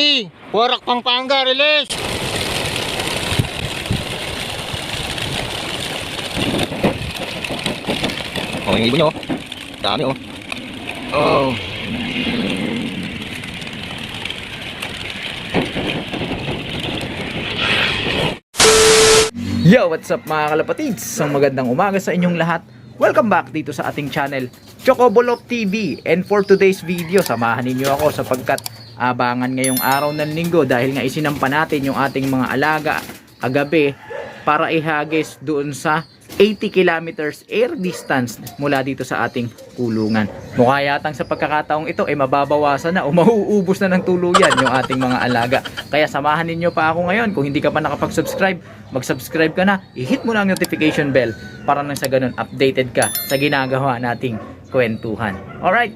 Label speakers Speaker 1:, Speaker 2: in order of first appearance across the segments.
Speaker 1: Warak Pampanga, release!
Speaker 2: Oh, yung ibon nyo. oh. Dami oh. Oh. Yo, what's up mga kalapatids? Isang magandang umaga sa inyong lahat. Welcome back dito sa ating channel, Chocobolop TV. And for today's video, samahan ninyo ako sapagkat abangan ngayong araw ng linggo dahil nga isinampa natin yung ating mga alaga kagabi para ihagis doon sa 80 kilometers air distance mula dito sa ating kulungan. Mukha yatang sa pagkakataong ito ay mababawasan na o mauubos na ng tuluyan yung ating mga alaga. Kaya samahan ninyo pa ako ngayon. Kung hindi ka pa nakapag-subscribe, mag-subscribe ka na. I-hit mo na ang notification bell para nang sa ganun updated ka sa ginagawa nating kwentuhan. Alright!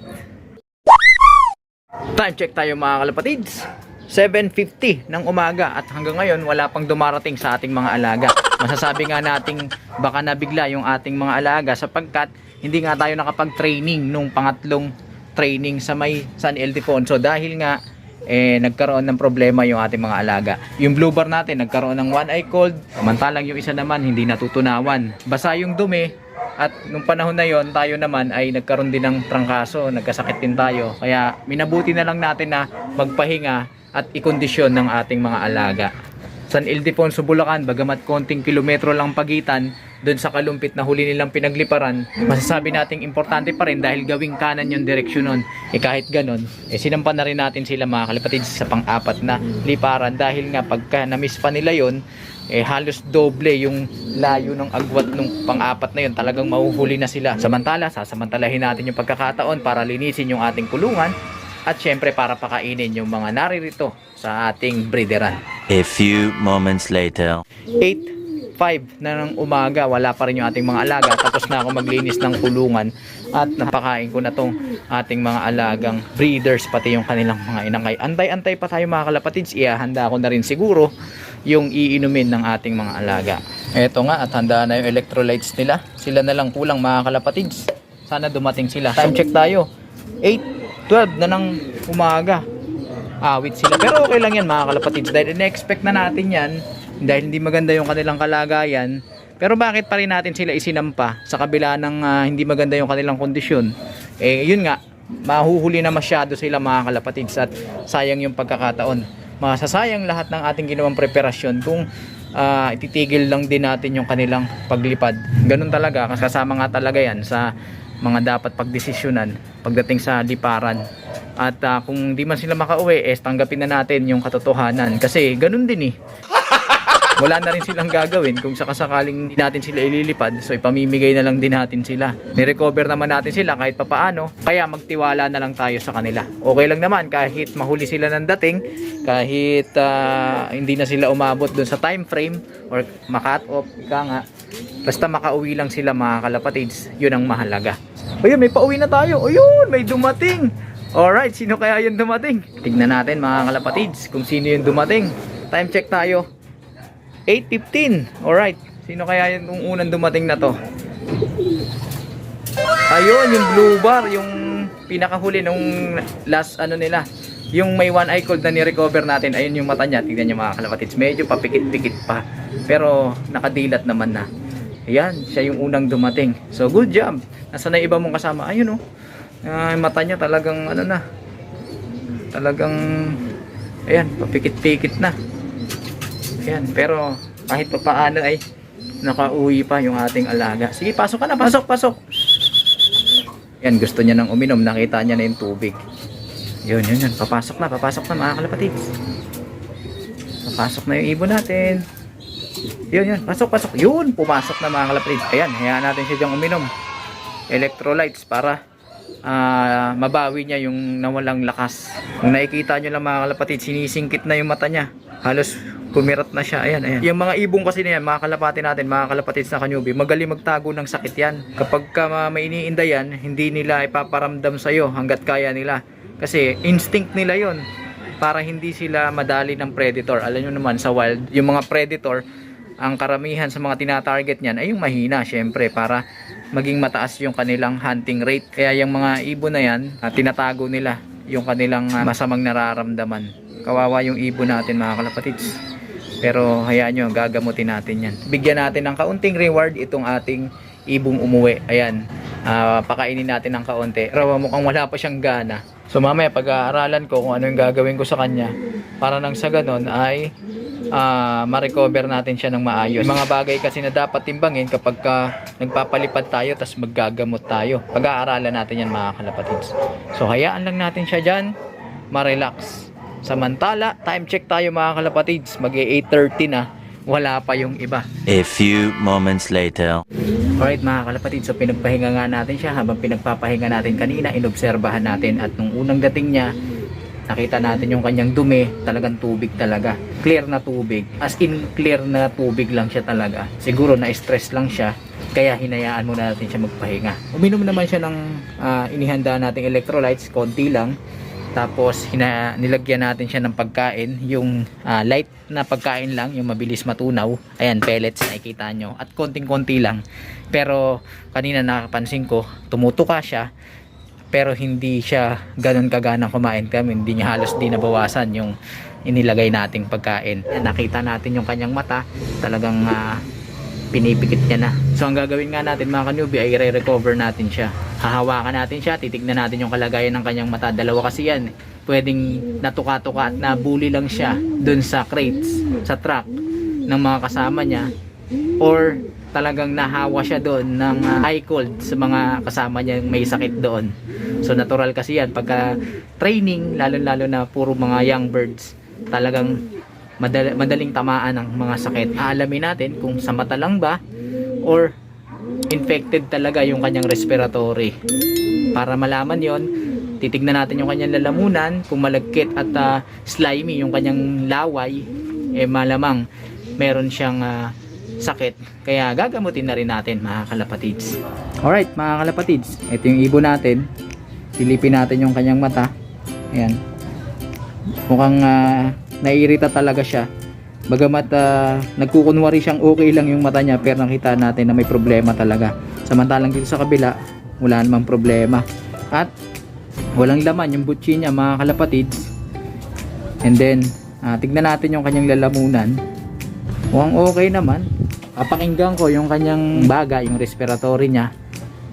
Speaker 2: Time check tayo mga kalapatids. 7.50 ng umaga at hanggang ngayon wala pang dumarating sa ating mga alaga. Masasabi nga nating baka nabigla yung ating mga alaga sapagkat hindi nga tayo nakapag-training nung pangatlong training sa may San Ildefonso dahil nga eh nagkaroon ng problema yung ating mga alaga. Yung blue bar natin nagkaroon ng one eye cold, samantalang yung isa naman hindi natutunawan. Basa yung dumi at nung panahon na yon tayo naman ay nagkaroon din ng trangkaso, nagkasakit din tayo. Kaya minabuti na lang natin na magpahinga at ikondisyon ng ating mga alaga. San Ildefonso, Bulacan, bagamat konting kilometro lang pagitan doon sa kalumpit na huli nilang pinagliparan, masasabi nating importante pa rin dahil gawing kanan yung direksyon nun. Eh kahit ganon, eh sinampan na rin natin sila mga kalapatid sa pang-apat na liparan dahil nga pagka na-miss pa nila yon eh halos doble yung layo ng agwat ng pang-apat na yun talagang mahuhuli na sila samantala sasamantalahin natin yung pagkakataon para linisin yung ating kulungan at syempre para pakainin yung mga naririto sa ating breederan
Speaker 3: A few moments later.
Speaker 2: 8.05 na ng umaga wala pa rin yung ating mga alaga. Tapos na ako maglinis ng kulungan at napakain ko na tong ating mga alagang breeders pati yung kanilang mga inangay. Antay-antay pa tayo mga kalapatids. Ihahanda ko na rin siguro yung iinumin ng ating mga alaga. Eto nga at handa na yung electrolytes nila. Sila na lang kulang mga kalapatids. Sana dumating sila. Time check tayo. 8.12 na ng umaga. Awit sila. Pero okay lang yan mga kalapatids. Dahil in-expect na natin yan dahil hindi maganda yung kanilang kalagayan. Pero bakit pa rin natin sila isinampa sa kabila ng ah, hindi maganda yung kanilang kondisyon? Eh yun nga, mahuhuli na masyado sila mga kalapatids at sayang yung pagkakataon. Masasayang lahat ng ating ginawang preparasyon kung ah, ititigil lang din natin yung kanilang paglipad. Ganun talaga, kasama nga talaga yan sa mga dapat pagdesisyonan pagdating sa liparan. At ah, kung di man sila makauwi, eh, tanggapin na natin yung katotohanan. Kasi ganun din eh. Wala na rin silang gagawin kung sakasakaling hindi natin sila ililipad. So ipamimigay na lang din natin sila. Nirecover naman natin sila kahit papaano. Kaya magtiwala na lang tayo sa kanila. Okay lang naman kahit mahuli sila ng dating. Kahit ah, hindi na sila umabot dun sa time frame or makat off. Ika nga. Basta makauwi lang sila mga kalapatids. Yun ang mahalaga. Ayun, may pauwi na tayo. Ayun, may dumating. Alright, sino kaya yung dumating? Tignan natin mga kalapatids kung sino yung dumating. Time check tayo. 8.15. Alright, sino kaya yung unang dumating na to? Ayun, yung blue bar, yung pinakahuli nung last ano nila. Yung may one eye cold na ni-recover natin, ayun yung mata niya. Tignan niyo mga kalapatids, medyo papikit-pikit pa. Pero nakadilat naman na. Ayan, siya yung unang dumating. So good job. Nasa na iba mong kasama? Ayun oh. Yung mata niya talagang ano na. Talagang ayan, papikit-pikit na. Ayan, pero kahit pa paano ay nakauwi pa yung ating alaga. Sige, pasok ka na, pasok, pasok. Yan, gusto niya nang uminom. Nakita niya na yung tubig. Yun, yun, yun. Papasok na, papasok na mga kalapatids. Papasok na yung ibon natin. Yun, yun. Pasok, pasok. Yun, pumasok na mga kalapatids. Ayan, hayaan natin siya diyang uminom. Electrolytes para ah, mabawi niya yung nawalang lakas. Kung nakikita nyo lang mga kalapatids, sinisingkit na yung mata niya. Halos kumirat na siya. Ayan, ayan. Yung mga ibong kasi na yan, mga kalapati natin, mga kalapatids na kanyubi, magaling magtago ng sakit yan. Kapag ka ma- may iniinda yan, hindi nila ipaparamdam sa'yo hanggat kaya nila. Kasi instinct nila yon para hindi sila madali ng predator. Alam nyo naman sa wild, yung mga predator, ang karamihan sa mga tinatarget niyan ay yung mahina syempre para maging mataas yung kanilang hunting rate. Kaya yung mga ibon na yan, ah, tinatago nila yung kanilang ah, masamang nararamdaman. kawawa yung ibon natin mga kalapatids. Pero hayaan nyo, gagamutin natin yan. Bigyan natin ng kaunting reward itong ating ibong umuwi. Ayan, ah, pakainin natin ng kaunti. Pero mukhang wala pa siyang gana. So mamaya pag-aaralan ko kung ano yung gagawin ko sa kanya para nang sa ganon ay ah, ma-recover natin siya ng maayos. Mga bagay kasi na dapat timbangin kapag ka nagpapalipad tayo tas maggagamot tayo. Pag-aaralan natin yan mga kalapatids. So hayaan lang natin siya dyan, ma-relax. Samantala, time check tayo mga kalapatids. mag 8.30 na, wala pa yung iba.
Speaker 3: A few moments later.
Speaker 2: Alright mga kalapatid, so pinagpahinga nga natin siya habang pinagpapahinga natin kanina, inobserbahan natin at nung unang dating niya, nakita natin yung kanyang dumi, talagang tubig talaga. Clear na tubig. As in clear na tubig lang siya talaga. Siguro na stress lang siya, kaya hinayaan muna natin siya magpahinga. Uminom naman siya ng ah, inihanda nating electrolytes, konti lang. Tapos hina, nilagyan natin siya ng pagkain, yung ah, light na pagkain lang, yung mabilis matunaw. Ayan, pellets nakikita nyo. At konting-konti lang. Pero kanina nakapansin ko, tumutuka siya. Pero hindi siya ganun kaganang kumain kami. Hindi niya halos di nabawasan yung inilagay nating pagkain. Ayan, nakita natin yung kanyang mata. Talagang ah, pinipikit niya na. So ang gagawin nga natin mga kanubi ay i-recover natin siya. Hahawakan natin siya, titignan natin yung kalagayan ng kanyang mata. Dalawa kasi yan. Pwedeng natuka-tuka at nabuli lang siya dun sa crates, sa truck ng mga kasama niya or talagang nahawa siya doon ng uh, high cold sa mga kasama niya may sakit doon. So natural kasi yan pagka training lalo-lalo na puro mga young birds talagang madal- madaling tamaan ng mga sakit. Aalamin natin kung sa mata lang ba or infected talaga yung kanyang respiratory. Para malaman yon titignan natin yung kanyang lalamunan, kung malagkit at ah, slimy yung kanyang laway, eh malamang meron siyang ah, sakit. Kaya gagamutin na rin natin mga kalapatids. Alright mga kalapatids, ito yung ibon natin. Silipin natin yung kanyang mata. Ayan. Mukhang ah, naiirita talaga siya. Bagamat ah, nagkukunwari siyang okay lang yung mata niya pero nakita natin na may problema talaga. Samantalang dito sa kabila, wala namang problema. At walang laman yung butchi niya mga kalapatids. And then, ah, tignan natin yung kanyang lalamunan. Mukhang okay naman. Papakinggan ko yung kanyang baga, yung respiratory niya.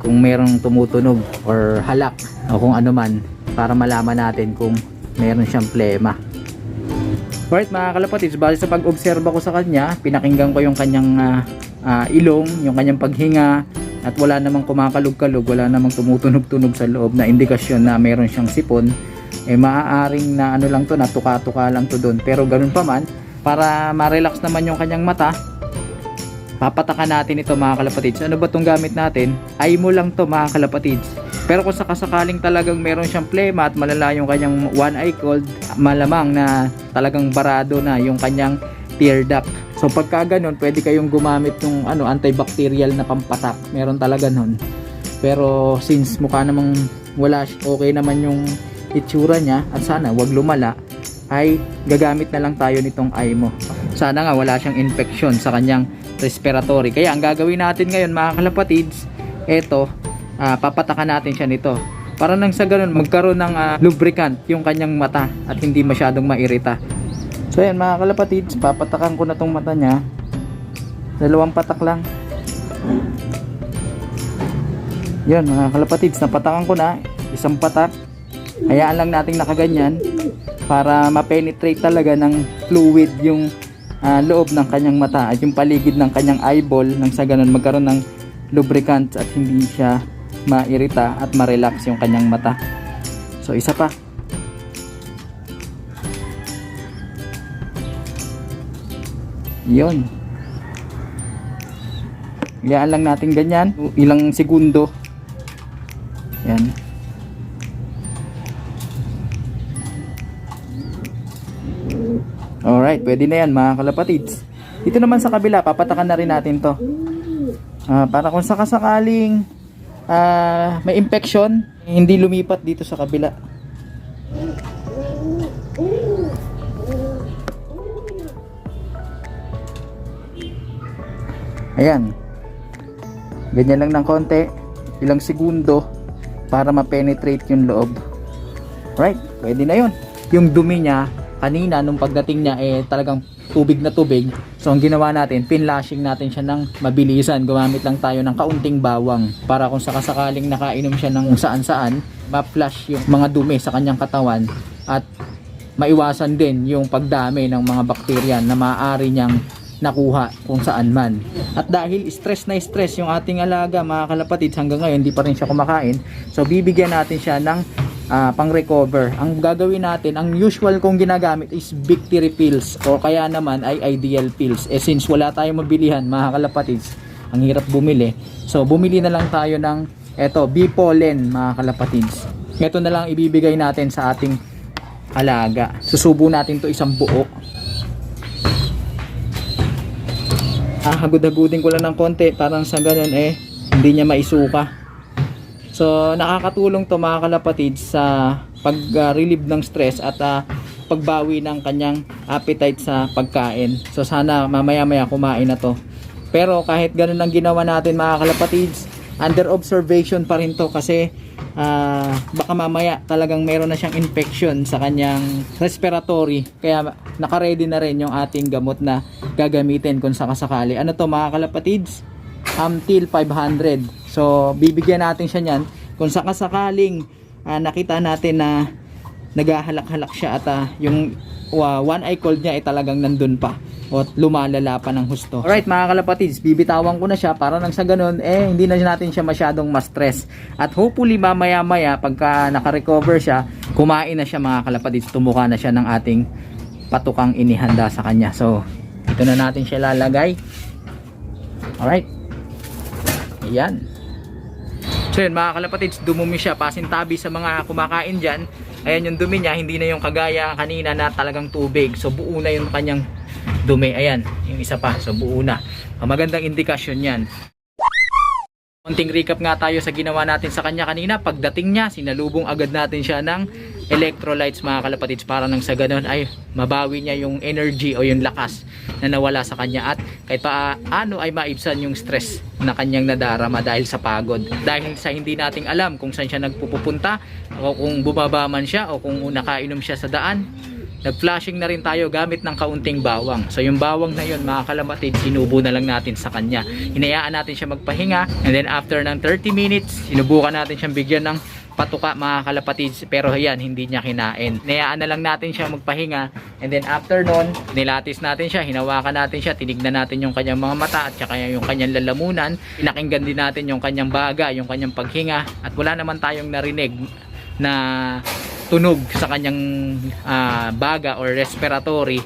Speaker 2: Kung merong tumutunog or halak o kung ano man para malaman natin kung meron siyang plema. Alright mga kalapatids, base sa pag-obserba ko sa kanya, pinakinggan ko yung kanyang ah, ah, ilong, yung kanyang paghinga, at wala namang kumakalog-kalog, wala namang tumutunog-tunog sa loob na indikasyon na meron siyang sipon, eh maaaring na ano lang to, natuka-tuka lang to doon. Pero ganun pa man, para ma-relax naman yung kanyang mata, papatakan natin ito mga kalapatids. Ano ba tong gamit natin? Ay mo lang to mga kalapatids. Pero kung sakasakaling talagang meron siyang plema at malala yung kanyang one eye cold, malamang na talagang barado na yung kanyang tear duct. So pagka ganun, pwede kayong gumamit ng ano, antibacterial na pampatak. Meron talaga nun. Pero since mukha namang wala, okay naman yung itsura niya at sana wag lumala, ay gagamit na lang tayo nitong IMO. Sana nga wala siyang infection sa kanyang respiratory. Kaya ang gagawin natin ngayon mga kalapatids, eto, ah, papatakan natin siya nito. Para nang sa ganun magkaroon ng ah, lubricant yung kanyang mata at hindi masyadong mairita. So ayan mga kalapatids, papatakan ko na tong mata niya. Dalawang patak lang. Yan mga kalapatids, napatakan ko na. Isang patak. Hayaan lang nating nakaganyan para ma-penetrate talaga ng fluid yung ah, loob ng kanyang mata at yung paligid ng kanyang eyeball nang sa ganun magkaroon ng lubricant at hindi siya mairita at ma-relax yung kanyang mata. So isa pa. Yon. Hayaan lang natin ganyan. Ilang segundo. Yan. Alright, pwede na yan mga kalapatids. Dito naman sa kabila, papatakan na rin natin to. Ah, para kung sakasakaling ah, may infection, hindi lumipat dito sa kabila. Ayan. Ganyan lang ng konti. Ilang segundo para ma-penetrate yung loob. Right, pwede na yun. Yung dumi niya kanina nung pagdating niya eh talagang tubig na tubig. So ang ginawa natin, pinlashing natin siya ng mabilisan. Gumamit lang tayo ng kaunting bawang para kung sakasakaling nakainom siya ng saan saan, ma-flush yung mga dumi sa kanyang katawan at maiwasan din yung pagdami ng mga bakterya na maaari niyang nakuha kung saan man. At dahil stress na stress yung ating alaga mga kalapatids hanggang ngayon hindi pa rin siya kumakain. So bibigyan natin siya ng ah, pang-recover. Ang gagawin natin, ang usual kong ginagamit is Victory pills o kaya naman ay ideal pills. Eh since wala tayong mabilihan mga kalapatids, ang hirap bumili. So bumili na lang tayo ng eto, B-pollen mga kalapatids. Ito na lang ibibigay natin sa ating alaga. Susubo natin to isang buo. Ah, hagod-hagudin ko lang ng konti parang sa ganun eh hindi niya maisuka. So nakakatulong to mga kalapatid sa pag-relieve ng stress at ah, pagbawi ng kanyang appetite sa pagkain. So sana mamaya-maya kumain na to. Pero kahit ganun ang ginawa natin mga kalapatids, under observation pa rin to kasi ah, baka mamaya talagang meron na siyang infection sa kanyang respiratory. Kaya naka-ready na rin yung ating gamot na gagamitin kung sakasakali. Ano to mga kalapatids? Amtil 500. So bibigyan natin siya niyan kung sakasakaling ah, nakita natin na naghahalak-halak siya at ah, yung uh, one eye cold niya ay talagang nandun pa o lumalala pa ng husto. Alright mga kalapatids, bibitawan ko na siya para nang sa ganun, eh hindi na natin siya masyadong ma-stress. At hopefully mamaya maya pagka naka-recover siya, kumain na siya mga kalapatids, tumuka na siya ng ating patukang inihanda sa kanya. So, ito na natin siya lalagay. Alright. Ayan. So yun mga kalapatids, dumumi siya, pasintabi sa mga kumakain dyan. Ayan yung dumi niya, hindi na yung kagaya kanina na talagang tubig. So buo na yung kanyang dumi. Ayan, yung isa pa. So buo na. Magandang indikasyon yan. Konting recap nga tayo sa ginawa natin sa kanya kanina. Pagdating niya, sinalubong agad natin siya ng electrolytes mga kalapatids para nang sa ganun ay mabawi niya yung energy o yung lakas na nawala sa kanya at kahit pa ano ay maibsan yung stress na kanyang nadarama dahil sa pagod. Dahil sa hindi nating alam kung saan siya nagpupunta o kung bumaba man siya o kung nakainom siya sa daan nag-flashing na rin tayo gamit ng kaunting bawang. So yung bawang na yun mga kalamatid, sinubo na lang natin sa kanya. Hinayaan natin siya magpahinga and then after ng 30 minutes, sinubukan natin siyang bigyan ng patuka mga kalapatids pero yan hindi niya kinain. Hinayaan na lang natin siya magpahinga and then after nun, nilatis natin siya, hinawakan natin siya, tinignan natin yung kanyang mga mata at saka yung kanyang lalamunan. Pinakinggan din natin yung kanyang baga, yung kanyang paghinga at wala naman tayong narinig na tunog sa kanyang ah, baga or respiratory.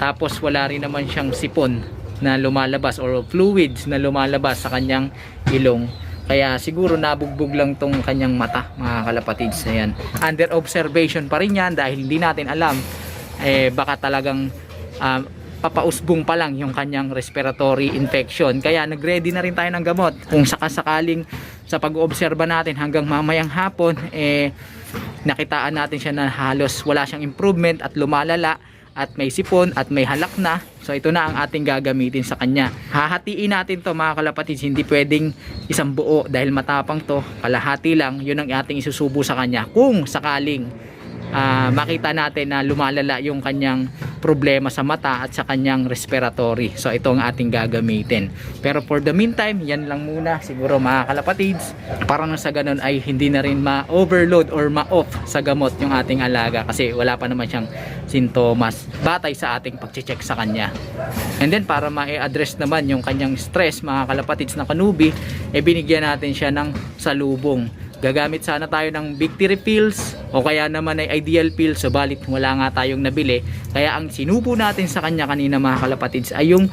Speaker 2: Tapos wala rin naman siyang sipon na lumalabas or fluids na lumalabas sa kanyang ilong. Kaya siguro nabugbog lang tong kanyang mata mga kalapatids. Ayan. Under observation pa rin yan dahil hindi natin alam eh baka talagang ah, papausbong pa lang yung kanyang respiratory infection. Kaya nagready na rin tayo ng gamot. Kung sakasakaling sa pag-oobserba natin hanggang mamayang hapon eh nakitaan natin siya na halos wala siyang improvement at lumalala at may sipon at may halak na. So ito na ang ating gagamitin sa kanya. Hahatiin natin to mga kalapatids. Hindi pwedeng isang buo dahil matapang to. Kalahati lang. Yun ang ating isusubo sa kanya kung sakaling ah, makita natin na lumalala yung kanyang problema sa mata at sa kanyang respiratory. So ito ang ating gagamitin. Pero for the meantime, yan lang muna siguro mga kalapatids. Para na sa ganun ay hindi na rin ma-overload or ma-off sa gamot yung ating alaga kasi wala pa naman siyang sintomas batay sa ating pag-check sa kanya. And then para ma-address naman yung kanyang stress mga kalapatids na kanubi, eh binigyan natin siya ng salubong gagamit sana tayo ng victory pills o kaya naman ay ideal pills subalit wala nga tayong nabili. Kaya ang sinubo natin sa kanya kanina mga kalapatids ay yung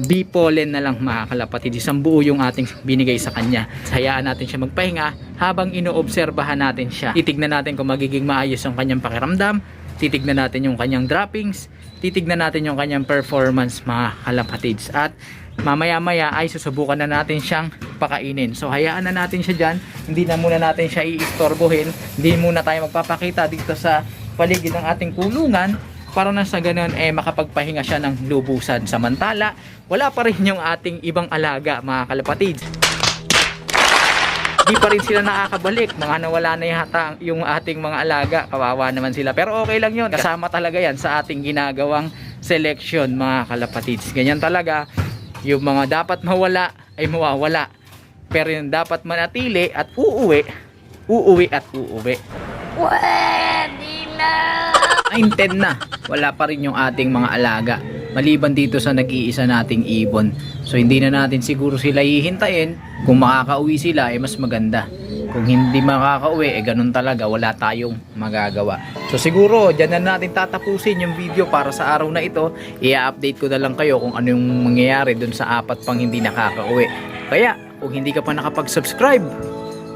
Speaker 2: B-pollen na lang mga kalapatids. Isang buo yung ating binigay sa kanya. Hayaan natin siya magpahinga habang inoobserbahan natin siya. Titignan natin kung magiging maayos yung kanyang pakiramdam. Titignan natin yung kanyang droppings. Titignan natin yung kanyang performance mga kalapatids. At mamaya maya ay susubukan na natin siyang pakainin so hayaan na natin siya dyan hindi na muna natin siya iistorbohin hindi muna tayo magpapakita dito sa paligid ng ating kulungan para na sa ganun eh makapagpahinga siya ng lubusan samantala wala pa rin yung ating ibang alaga mga kalapatids di pa rin sila nakakabalik. Mga nawala na yata yung ating mga alaga. Kawawa naman sila. Pero okay lang yun. Kasama talaga yan sa ating ginagawang selection mga kalapatids. Ganyan talaga. Yung mga dapat mawala ay mawawala. Pero yung dapat manatili at uuwi, uuwi at uuwi. Pwede na. Wala pa rin yung ating mga alaga. Maliban dito sa nag-iisa nating ibon. So hindi na natin siguro sila hihintayin. Kung makakauwi sila, eh mas maganda. Kung hindi makakauwi, eh ganun talaga. Wala tayong magagawa. So siguro, dyan na natin tatapusin yung video para sa araw na ito. I-update ko na lang kayo kung ano yung mangyayari dun sa apat pang hindi nakakauwi. Kaya, kung hindi ka pa nakapag-subscribe,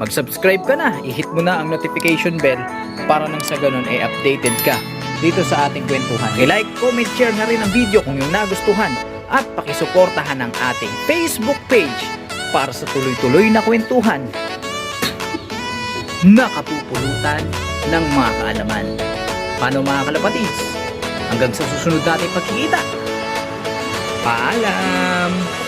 Speaker 2: mag-subscribe ka na. I-hit mo na ang notification bell para nang sa ganun ay updated ka dito sa ating kwentuhan. I-like, comment, share na rin ang video kung yung nagustuhan at pakisuportahan ang ating Facebook page para sa tuloy-tuloy na kwentuhan na kapupulutan ng mga kaalaman. Paano mga kalapatids? Hanggang sa susunod nating pagkikita. Paalam!